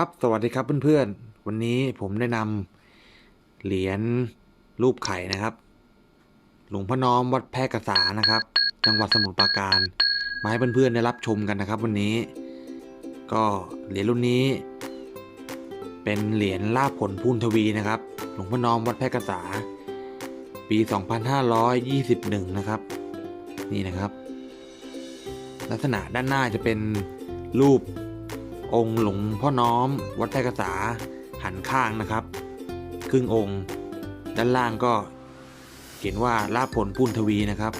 ครับ สวัสดีครับเพื่อนๆ วันนี้ผมได้นำเหรียญรูปไข่นะครับ หลวงพ่อน้อมวัดแพร่กษานะครับ จังหวัดสมุทรปราการมาให้เพื่อนๆได้รับชมกันนะครับ วันนี้ ก็เหรียญรุ่นนี้ เป็นเหรียญลาบผลพูนทวีนะครับ หลวงพ่อน้อมวัดแพร่กษา ปี 2521 นะครับ นี่นะครับ ลักษณะด้านหน้าจะเป็นรูป องค์หลวงพ่อน้อม วัดแพร่กษาหันข้างนะครับ ครึ่งองค์ ด้านล่างก็เขียนว่าลาภผลพุนทวีนะครับ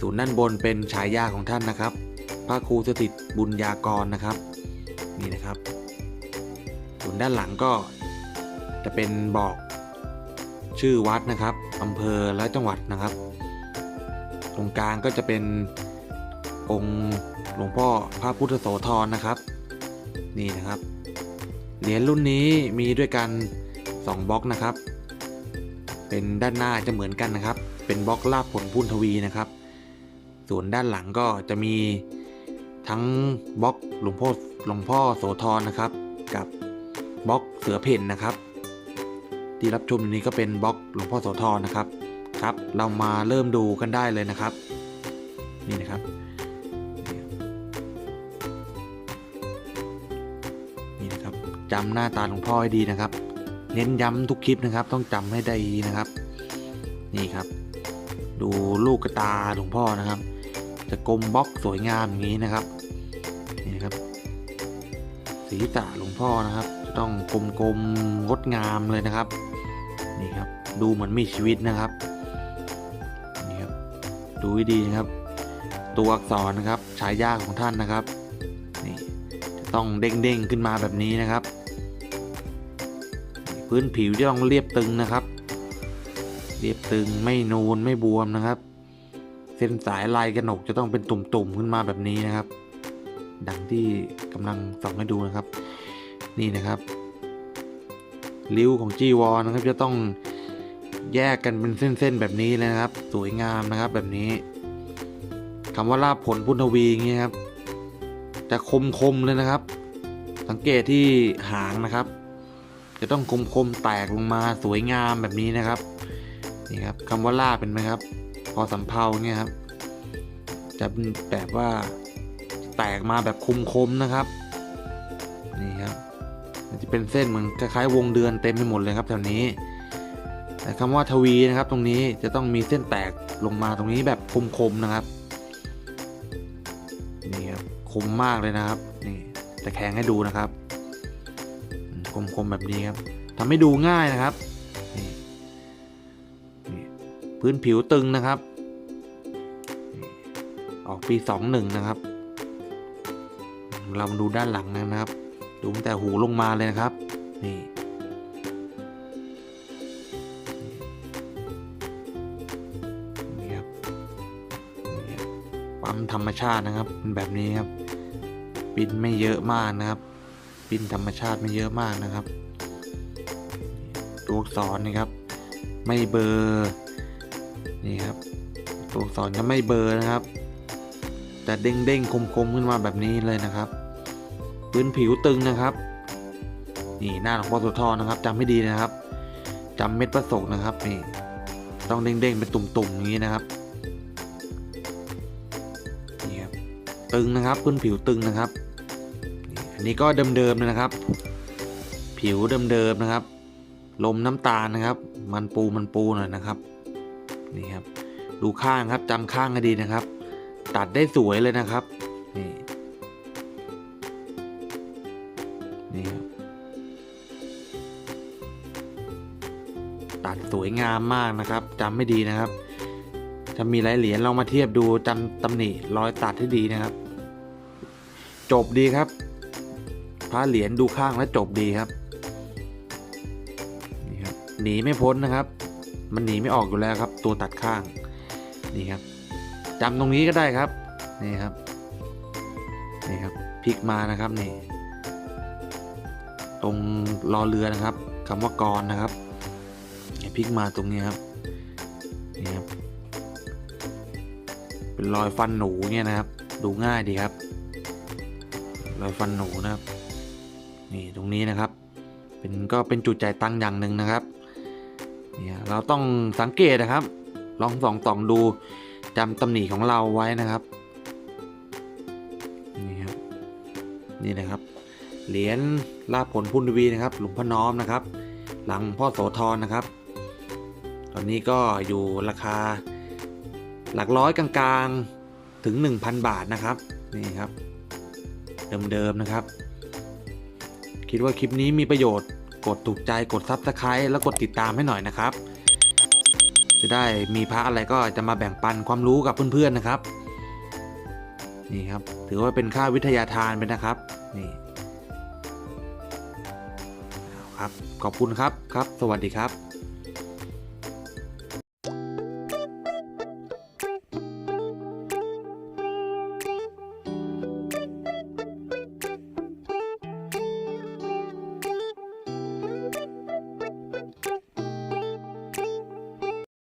ส่วนด้านบนเป็นฉายาของท่านนะครับ พระครูสถิตบุญญากรนะครับนี่นะครับ ส่วนด้านหลังก็จะเป็นบอกชื่อวัดนะครับอำเภอและจังหวัดนะครับ ตรงกลางก็จะเป็นองค์หลวงพ่อพระพุทธโสธรนะครับ นี่นะครับ เหรียญรุ่นนี้มีด้วยกัน 2บล็อกนะครับ เป็นด้านหน้าจะเหมือนกันนะครับ เป็นบล็อกลาบผลพุนทวีนะครับ ส่วนด้านหลังก็จะมีทั้งบล็อกหลวงพ่อหลวงพ่อโสธรนะครับ กับบล็อกเสือเพ่นนะครับ ที่รับชมนี้ก็เป็นบล็อกหลวงพ่อโสธรนะครับครับ เรามาเริ่มดูกันได้เลยนะครับ นี่นะครับ จำหน้าตาหลวงพ่อให้ดีนะครับ เน้นย้ำทุกคลิปนะครับ ต้องจำให้ได้นะครับ นี่ครับ ดูลูกกระตาหลวงพ่อนะครับ จะกลมบล็อกสวยงามอย่างนี้นะครับนี่ครับศีรษะหลวงพ่อนะครับ จะต้องกลมๆงดงามเลยนะครับ นี่ครับ ดูเหมือนมีชีวิตนะครับนี่ครับ ดูให้ดีนะครับ ตัวอักษรนะครับฉายาของท่านนะครับ ต้องเด้งๆขึ้นมาแบบนี้นะครับ พื้นผิวจะต้องเรียบตึงนะครับ เรียบตึงไม่นูนไม่บวมนะครับ เส้นสายลายกระหนกจะต้องเป็นตุ่มๆขึ้นมาแบบนี้นะครับ ดังที่กำลังส่องให้ดูนะครับ นี่นะครับริ้วของจีวรนะครับ จะต้องแยกกันเป็นเส้นๆแบบนี้เลยนะครับ สวยงามนะครับแบบนี้คำว่าลาบผลพุทธวีอย่างเงี้ยครับ จะคมคมๆเลยนะครับ สังเกตที่หางนะครับ จะต้องคมคมๆแตกลงมาสวยงามแบบนี้นะครับนี่ครับคำว่าล่าเป็นไหมครับ พอสำเพาเนี่ยครับ จะแบบว่าแตกมาแบบคมคมๆนะครับนี่ครับมันจะเป็นเส้นเหมือนคล้ายๆวงเดือนเต็มไปหมดเลยครับแถวนี้ แต่คำว่าทวีนะครับ ตรงนี้จะต้องมีเส้นแตกลงมาตรงนี้แบบคมๆนะครับนี่ครับ มมากเลยนะครับ นี่ตะแคงให้ดูนะครับอืมคมๆแบบนี้ครับทำให้ดูง่ายนะครับนี่นี่พื้นผิวตึงนะครับ ออกปีสองหนึ่งนะครับ เรามาดูด้านหลังนะครับ ดูตั้งแต่หูลงมาเลยนะครับ นี่นี่ครับนี่ครับปั๊มธรรมชาตินะครับเป็นแบบนี้ครับ ปินไม่เยอะมากนะครับ ปินธรรมชาติไม่เยอะมากนะครับ ตัวอักษรนี่ครับ ไม่เบอร์นี่ครับ ตัวอักษรจะไม่เบอร์นะครับ แต่เด้งเด้งคมคมขึ้นมาแบบนี้เลยนะครับพื้นผิวตึงนะครับ นี่หน้าหลวงพ่อโสธรนะครับจำให้ดีนะครับจำเม็ดประสงค์นะครับนี่ต้องเด้งเด้งๆเป็นตุ่มๆอย่างนี้นะครับ ตึงนะครับพื้นผิวตึงนะครับ อันนี้ก็เดิมๆเลยนะครับ ผิวเดิมๆนะครับ ลมน้ำตาลนะครับ มันปูมันปูหน่อยนะครับนี่ครับดูข้างครับจำข้างให้ดีนะครับ ตัดได้สวยเลยนะครับนี่นี่ครับตัดสวยงามมากนะครับจำไม่ดีนะครับถ้ามีหลายเหรียญลองมาเทียบดูจำตำหนิรอยตัดให้ดีนะครับ จบดีครับ พระเหรียญดูข้างแล้วจบดีครับนี่ครับหนีไม่พ้นนะครับ มันหนีไม่ออกอยู่แล้วครับ ตัวตัดข้างนี่ครับจำตรงนี้ก็ได้ครับนี่ครับนี่ครับพลิกมานะครับนี่ตรงรอเรือนะครับคำว่ากรนะครับให้พลิกมาตรงนี้ครับนี่ครับเป็นรอยฟันหนูเนี่ยนะครับ ดูง่ายดีครับ รอยฟันหนูนะครับ นี่ตรงนี้นะครับ เป็นก็เป็นจุดจ่ายตังค์อย่างหนึ่งนะครับ เนี่ยเราต้องสังเกตนะครับ ลองส่องส่องดูจำตำหนิของเราไว้นะครับ นี่ครับ นี่นะครับ เหรียญลาผลพุนวีนะครับ หลวงพ่อน้อมนะครับ หลังพ่อโสธรนะครับ ตอนนี้ก็อยู่ราคาหลักร้อยกลางๆถึง 1,000 บาทนะครับ นี่ครับ เดิมๆนะครับ คิดว่าคลิปนี้มีประโยชน์กดถูกใจกดซับสไครต์แล้วกดติดตามให้หน่อยนะครับ จะได้มีพระอะไรก็จะมาแบ่งปันความรู้กับเพื่อนๆนะครับ นี่ครับ ถือว่าเป็นค่าวิทยาทานไปนะครับนี่ครับขอบคุณครับครับ สวัสดีครับ